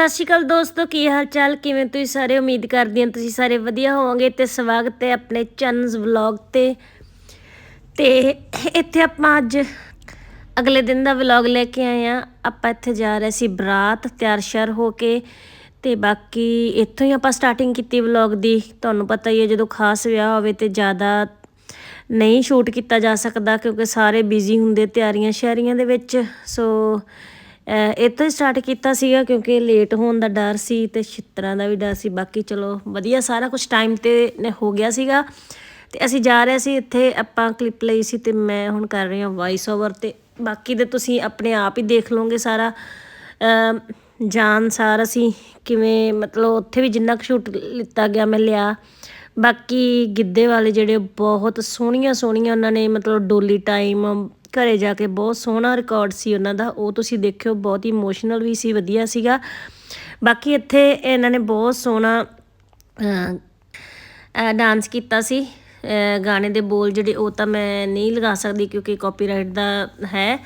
ਸਤਿ ਸ਼੍ਰੀ ਅਕਾਲ ਦੋਸਤੋ, ਕੀ ਹਾਲ ਚਾਲ ਕਿਵੇਂ ਤੁਸੀਂ ਸਾਰੇ? ਉਮੀਦ ਕਰਦੀ ਹਾਂ ਤੁਸੀਂ ਸਾਰੇ ਵਧੀਆ ਹੋਵੋਗੇ ਤੇ ਸਵਾਗਤ ਹੈ ਆਪਣੇ ਚੰਨਸ ਵਲੌਗ ਤੇ। ਤੇ ਇੱਥੇ ਆਪਾਂ ਅੱਜ ਅਗਲੇ ਦਿਨ ਦਾ ਵਲੌਗ ਲੈ ਕੇ ਆਏ ਆ ਆਪਾਂ ਇੱਥੇ ਜਾ ਰਹੇ ਸੀ ਬਰਾਤ, ਤਿਆਰ ਸ਼ਰ ਹੋ ਕੇ। ਤੇ ਬਾਕੀ ਇੱਥੋਂ ਹੀ ਆਪਾਂ ਸਟਾਰਟਿੰਗ ਕੀਤੀ ਵਲੌਗ ਦੀ। ਤੁਹਾਨੂੰ ਪਤਾ ਹੀ ਹੈ, ਜਦੋਂ ਖਾਸ ਵਿਆਹ ਹੋਵੇ ਤੇ ਜ਼ਿਆਦਾ ਨਹੀਂ ਸ਼ੂਟ ਕੀਤਾ ਜਾ ਸਕਦਾ ਕਿਉਂਕਿ ਸਾਰੇ ਬਿਜ਼ੀ ਹੁੰਦੇ ਤਿਆਰੀਆਂ ਸ਼ਹਿਰੀਆਂ ਦੇ ਵਿੱਚ। ਸੋ ਅਹ ਇੱਥੋਂ ਹੀ ਸਟਾਰਟ ਕੀਤਾ ਸੀਗਾ ਕਿਉਂਕਿ ਲੇਟ ਹੋਣ ਦਾ ਡਰ ਸੀ ਤੇ ਛਿੱਤਰਾਂ ਦਾ ਵੀ ਡਰ ਸੀ। ਬਾਕੀ ਚਲੋ ਵਧੀਆ ਸਾਰਾ ਕੁਝ ਟਾਈਮ ਤੇ ਨੇ ਹੋ ਗਿਆ ਸੀਗਾ। ਤੇ ਅਸੀਂ ਜਾ ਰਹੇ ਸੀ ਇੱਥੇ, ਆਪਾਂ ਕਲਿੱਪ ਲਈ ਸੀ ਤੇ ਮੈਂ ਹੁਣ ਕਰ ਰਹੀ ਹਾਂ ਵਾਇਸ ਓਵਰ ਤੇ। ਬਾਕੀ ਦੇ ਤੁਸੀਂ ਆਪਣੇ ਆਪ ਹੀ ਦੇਖ ਲਓਗੇ ਸਾਰਾ। ਜਾਨ ਸਾਰ ਅਸੀਂ ਕਿਵੇਂ ਮਤਲਬ ਉੱਥੇ ਵੀ ਜਿੰਨਾ ਕੁ ਸ਼ੂਟ ਲਿੱਤਾ ਗਿਆ ਮੈਂ ਲਿਆ। ਬਾਕੀ ਗਿੱਧੇ ਵਾਲੇ ਜਿਹੜੇ ਬਹੁਤ ਸੋਹਣੀਆਂ ਸੋਹਣੀਆਂ ਉਹਨਾਂ ਨੇ ਮਤਲਬ ਡੋਲੀ ਟਾਈਮ ਘਰੇ ਜਾ ਕੇ ਬਹੁਤ ਸੋਹਣਾ ਰਿਕਾਰਡ ਸੀ ਉਹਨਾਂ ਦਾ, ਉਹ ਤੁਸੀਂ ਦੇਖਿਓ ਬਹੁਤ ਇਮੋਸ਼ਨਲ ਵੀ ਸੀ, ਵਧੀਆ ਸੀਗਾ। ਬਾਕੀ ਇੱਥੇ ਇਹਨਾਂ ਨੇ ਬਹੁਤ ਸੋਹਣਾ ਡਾਂਸ ਕੀਤਾ ਸੀ। ਗਾਣੇ ਦੇ ਬੋਲ ਜਿਹੜੇ ਉਹ ਤਾਂ ਮੈਂ ਨਹੀਂ ਲਗਾ ਸਕਦੀ ਕਿਉਂਕਿ ਕਾਪੀਰਾਈਟ ਦਾ ਹੈ।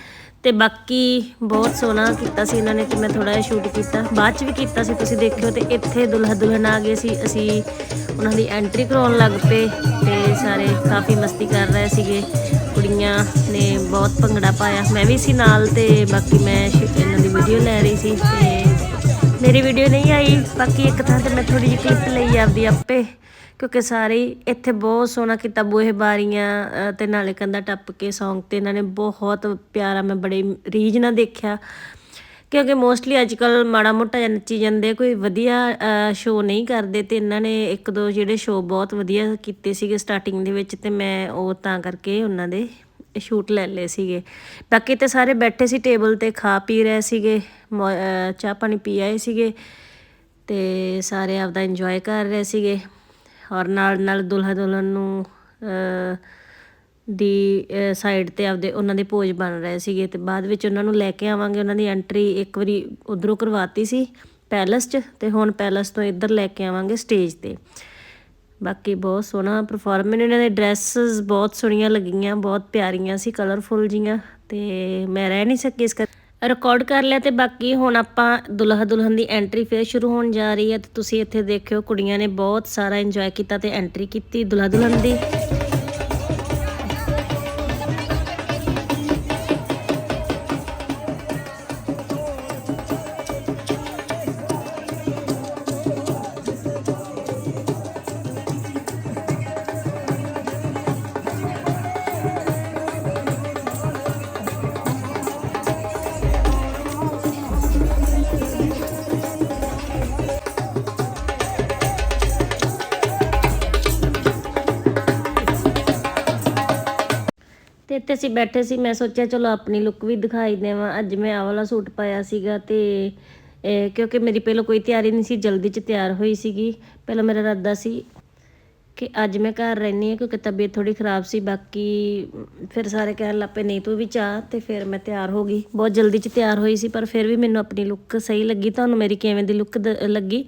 ਤੇ ਬਾਕੀ ਬਹੁਤ ਸੋਹਣਾ ਕੀਤਾ ਸੀ ਇਹਨਾਂ ਨੇ ਤੇ ਮੈਂ ਥੋੜਾ ਜਿਹਾ ਸ਼ੂਟ ਕੀਤਾ। ਬਾਅਦ ਚ ਵੀ ਕੀਤਾ ਸੀ, ਤੁਸੀਂ ਦੇਖਿਓ ਤੇ ਇੱਥੇ ਦੁਲਹਾ ਦੁਲਹਨ ਆ ਗਏ ਸੀ। ਅਸੀਂ ਉਹਨਾਂ ਦੀ ਐਂਟਰੀ ਕਰਾਉਣ ਲੱਗ ਪਏ ਤੇ ਸਾਰੇ ਕਾਫੀ ਮਸਤੀ ਕਰ ਰਹੇ ਸੀਗੇ। ਕੁੜੀਆਂ ਨੇ ਬਹੁਤ ਭੰਗੜਾ ਪਾਇਆ। ਮੈਂ ਵੀ ਸੀ ਨਾਲ ਤੇ ਬਾਕੀ ਮੈਂ ਇਹਨਾਂ ਦੀ ਵੀਡੀਓ ਲੈ ਰਹੀ ਸੀ ਤੇ ਮੇਰੀ ਵੀਡੀਓ ਨਹੀਂ ਆਈ। ਬਾਕੀ ਇੱਕ ਥਾਂ ਤੇ ਮੈਂ ਥੋੜੀ ਜਿਹੀ ਕਲਿੱਪ ਲਈ ਆਪਦੀ ਆਪੇ, ਕਿਉਂਕਿ ਸਾਰੇ ਇੱਥੇ ਬਹੁਤ ਸੋਹਣਾ ਕੀਤਾ। ਬੂਹੇ ਬਾਰੀਆਂ ਤੇ ਨਾਲੇ ਕੰਧਾ ਟੱਪ ਕੇ Song ਤੇ ਇਹਨਾਂ ਨੇ ਬਹੁਤ ਪਿਆਰਾ, ਮੈਂ ਬੜੇ ਰੀਝ ਨਾਲ ਦੇਖਿਆ। ਕਿਉਂਕਿ ਮੋਸਟਲੀ ਅੱਜ ਕੱਲ ਮਾੜਾ ਮੋਟਾ ਜਿਹਾ ਨੱਚੀ ਜਾਂਦੇ ਕੋਈ ਵਧੀਆ ਸ਼ੋਅ ਨਹੀਂ ਕਰਦੇ ਤੇ ਇਹਨਾਂ ਨੇ ਇੱਕ ਦੋ ਜਿਹੜੇ ਸ਼ੋਅ ਬਹੁਤ ਵਧੀਆ ਕੀਤੇ ਸੀਗੇ ਸਟਾਰਟਿੰਗ ਦੇ ਵਿੱਚ ਤੇ ਮੈਂ ਉਹ ਤਾਂ ਕਰਕੇ ਉਹਨਾਂ ਦੇ ਸ਼ੂਟ ਲੈ ਲਏ ਸੀਗੇ। ਬਾਕੀ ਤੇ ਸਾਰੇ ਬੈਠੇ ਸੀ ਟੇਬਲ ਤੇ, ਖਾ ਪੀ ਰਹੇ ਸੀਗੇ, ਮੌ- ਚਾਹ ਪਾਣੀ ਪੀ ਆਏ ਸੀਗੇ ਤੇ ਸਾਰੇ ਆਪਦਾ ਇੰਜੋਏ ਕਰ ਰਹੇ ਸੀਗੇ। ਔਰ ਨਾਲ ਨਾਲ ਦੁਲਹਾ ਦੁਲਹਨ ਨੂੰ ਦੀ ਸਾਈਡ ਤੇ ਆਪਦੇ ਉਹਨਾਂ ਦੇ ਪੋਜ ਬਣ ਰਹੇ ਸੀਗੇ ਤੇ ਬਾਅਦ ਵਿੱਚ ਉਹਨਾਂ ਨੂੰ ਲੈ ਕੇ ਆਵਾਂਗੇ, ਉਹਨਾਂ ਦੀ ਐਂਟਰੀ ਇੱਕ ਵਾਰੀ ਉਧਰੋਂ ਕਰਵਾਤੀ ਸੀ ਪੈਲਸ 'ਚ ਤੇ ਹੁਣ ਪੈਲਸ ਤੋਂ ਇੱਧਰ ਲੈ ਕੇ ਆਵਾਂਗੇ ਸਟੇਜ ਤੇ। ਬਾਕੀ ਬਹੁਤ ਸੋਹਣਾ ਪਰਫਾਰਮੈਂਸ ਇਹਨਾਂ ਦੇ ਡਰੈਸਸ ਬਹੁਤ ਸੋਹਣੀਆਂ ਲੱਗੀਆਂ, ਬਹੁਤ ਪਿਆਰੀਆਂ ਸੀ ਕਲਰਫੁੱਲ ਜੀਆਂ ਤੇ ਮੈਂ ਰਹਿ ਨਹੀਂ ਸਕੀ ਇਸ ਕਰ ਰਿਕਾਰਡ ਕਰ ਲਿਆ ਤੇ ਬਾਕੀ ਹੁਣ ਆਪਾਂ ਦੁਲਹਾ ਦੁਲਹਨ ਦੀ ਐਂਟਰੀ ਫੇਰ ਸ਼ੁਰੂ ਹੋਣ ਜਾ ਰਹੀ ਹੈ ਤੇ ਤੁਸੀਂ ਇੱਥੇ ਦੇਖਿਓ ਕੁੜੀਆਂ ਨੇ ਬਹੁਤ ਸਾਰਾ ਇੰਜੋਏ ਕੀਤਾ ਤੇ ਐਂਟਰੀ ਕੀਤੀ ਦੁਲਹਾ ਦੁਲਹਨ ਦੀ। ਤੇ ਅਸੀਂ ਬੈਠੇ ਸੀ, ਮੈਂ ਸੋਚਿਆ ਚਲੋ ਆਪਣੀ ਲੁੱਕ ਵੀ ਦਿਖਾਈ ਦੇਵਾਂ। ਅੱਜ ਮੈਂ ਆਹ ਵਾਲਾ ਸੂਟ ਪਾਇਆ ਸੀਗਾ ਤੇ ਕਿਉਂਕਿ ਮੇਰੀ ਪਹਿਲਾਂ ਕੋਈ ਤਿਆਰੀ ਨਹੀਂ ਸੀ, ਜਲਦੀ ਚ ਤਿਆਰ ਹੋਈ ਸੀਗੀ। ਪਹਿਲਾਂ ਮੇਰਾ ਇਰਾਦਾ ਸੀ ਕਿ ਅੱਜ ਮੈਂ ਘਰ ਰਹਿਣੀ ਹਾਂ, ਕਿਉਂਕਿ ਤਬੀਅਤ ਥੋੜੀ ਖਰਾਬ ਸੀ, ਬਾਕੀ ਫਿਰ ਸਾਰੇ ਕਹਿਣ ਲੱਪੇ ਨਹੀਂ ਤੂੰ ਵੀ ਚਾਹ ਤੇ ਫਿਰ ਮੈਂ ਤਿਆਰ ਹੋ ਗਈ। ਬਹੁਤ ਜਲਦੀ ਚ ਤਿਆਰ ਹੋਈ ਸੀ, ਪਰ ਫਿਰ ਵੀ ਮੈਨੂੰ ਆਪਣੀ ਲੁੱਕ ਸਹੀ ਲੱਗੀ, ਤੁਹਾਨੂੰ ਮੇਰੀ ਕਿਵੇਂ ਦੀ ਲੁੱਕ ਲੱਗੀ?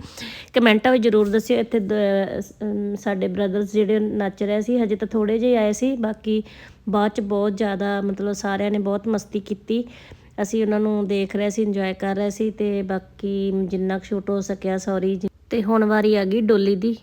ਕਮੈਂਟਾਂ ਵਿੱਚ ਜਰੂਰ ਦੱਸਿਓ, ਇੱਥੇ ਦ- ਸਾਡੇ ਬ੍ਰਦਰਸ ਜਿਹੜੇ ਨੱਚ ਰਹੇ ਸੀ, ਹਜੇ ਤਾਂ ਥੋੜੇ ਜਿਹੇ ਆਏ ਸੀ, ਬਾਕੀ ਬਾਅਦ ਚ ਬਹੁਤ ਜ਼ਿਆਦਾ, ਮਤਲਬ ਸਾਰਿਆਂ ਨੇ ਬਹੁਤ ਮਸਤੀ ਕੀਤੀ। ਅਸੀਂ ਉਹਨਾਂ ਨੂੰ ਦੇਖ ਰਹੇ ਸੀ ਇੰਜੋਏ ਕਰ ਰਹੇ ਸੀ ਤੇ ਬਾਕੀ ਜਿੰਨਾ ਕੁ ਸ਼ੂਟ ਹੋ ਸਕਿਆ ਸੌਰੀ ਤੇ ਹੁਣ ਵਾਰੀ ਆ ਗਈ ਡੋਲੀ ਦੀ।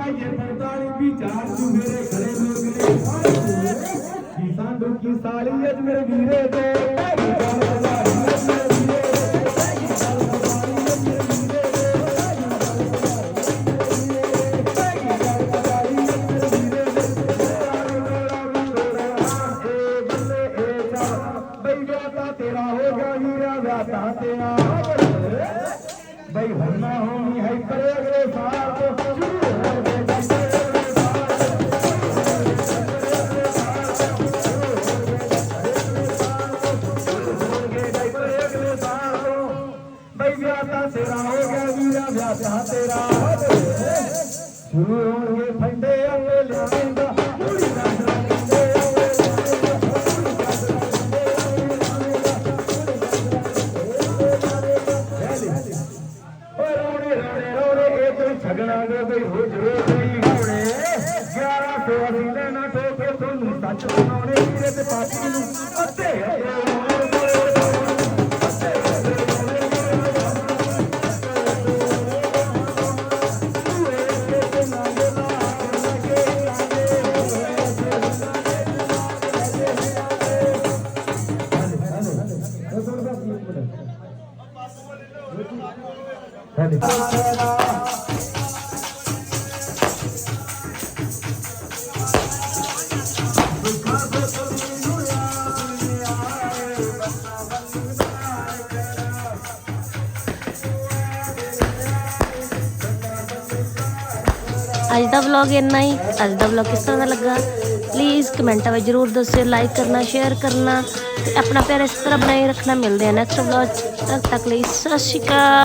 ਸਪਾਈਏ 45 ਵੀ ਚਾਰ ਤੂੰ ਮੇਰੇ ਘਰੇ ਲੋਕ ਨੇ। ਕੀ ਸੰਦੂ ਕੀ ਸਾਲੀ ਅੱਜ ਮੇਰੇ ਵੀਰੇ ਸ਼ੁਰੂ ਫੰਡੇ ਅੱਗੇ ਦਾ ਛਗਣਾ ਦੇ ਬਈ ਹੋ ਜਵੇ ਕੋਈ ਹੋਣੇ 1100 ਅਸੀਂ ਲੈਣਾ ਠੋਕੇ ਤੁਹਾਨੂੰ ਸੱਚ ਬਣਾਉਣੇ ਵੀਰੇ ਤੇ ਪਾਪੀ ਨੂੰ ਅੱਤੇ ਅੱਜ ਦਾ ਵਲੌਗ ਇੰਨਾ ਹੀ। ਅੱਜ ਦਾ ਵਲੌਗ ਕਿਸ ਤਰ੍ਹਾਂ ਦਾ ਲੱਗਾ? ਪਲੀਜ਼ ਕਮੈਂਟਾਂ ਵਿੱਚ ਜਰੂਰ ਦੱਸਿਓ ਲਾਈਕ ਕਰਨਾ ਸ਼ੇਅਰ ਕਰਨਾ ਤੇ ਆਪਣਾ ਪਿਆਰ ਇਸ ਤਰ੍ਹਾਂ ਬਣਾਈ ਰੱਖਣਾ। ਮਿਲਦੇ ਆ ਨੈਕਸਟ ਵਲੌਗ ਤੱਕ ਤੱਕ ਲਈ, ਸਤਿ ਸ਼੍ਰੀ ਅਕਾਲ।